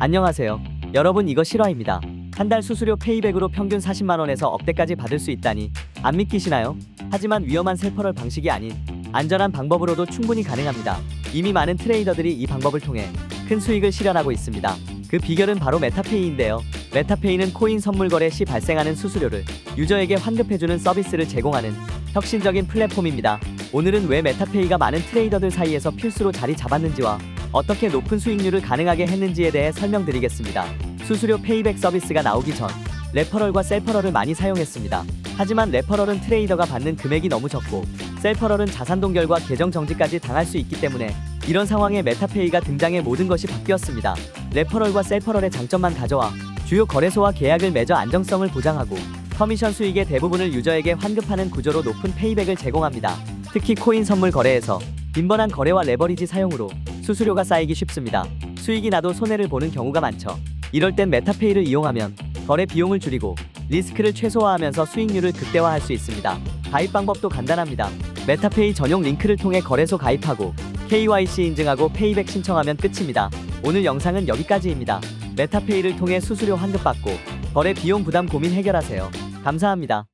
안녕하세요. 여러분 이거 실화입니다. 한 달 수수료 페이백으로 평균 40만 원에서 억대까지 받을 수 있다니 안 믿기시나요? 하지만 위험한 셀퍼럴 방식이 아닌 안전한 방법으로도 충분히 가능합니다. 이미 많은 트레이더들이 이 방법을 통해 큰 수익을 실현하고 있습니다. 그 비결은 바로 메타페이인데요. 메타페이는 코인 선물 거래 시 발생하는 수수료를 유저에게 환급해주는 서비스를 제공하는 혁신적인 플랫폼입니다. 오늘은 왜 메타페이가 많은 트레이더들 사이에서 필수로 자리 잡았는지와 어떻게 높은 수익률을 가능하게 했는지에 대해 설명드리겠습니다. 수수료 페이백 서비스가 나오기 전 레퍼럴과 셀퍼럴을 많이 사용했습니다. 하지만 레퍼럴은 트레이더가 받는 금액이 너무 적고 셀퍼럴은 자산 동결과 계정 정지까지 당할 수 있기 때문에 이런 상황에 메타페이가 등장해 모든 것이 바뀌었습니다. 레퍼럴과 셀퍼럴의 장점만 가져와 주요 거래소와 계약을 맺어 안정성을 보장하고 커미션 수익의 대부분을 유저에게 환급하는 구조로 높은 페이백을 제공합니다. 특히 코인 선물 거래에서 빈번한 거래와 레버리지 사용으로 수수료가 쌓이기 쉽습니다. 수익이 나도 손해를 보는 경우가 많죠. 이럴 땐 메타페이를 이용하면 거래 비용을 줄이고 리스크를 최소화하면서 수익률을 극대화할 수 있습니다. 가입 방법도 간단합니다. 메타페이 전용 링크를 통해 거래소 가입하고 KYC 인증하고 페이백 신청하면 끝입니다. 오늘 영상은 여기까지입니다. 메타페이를 통해 수수료 환급 받고 거래 비용 부담 고민 해결하세요. 감사합니다.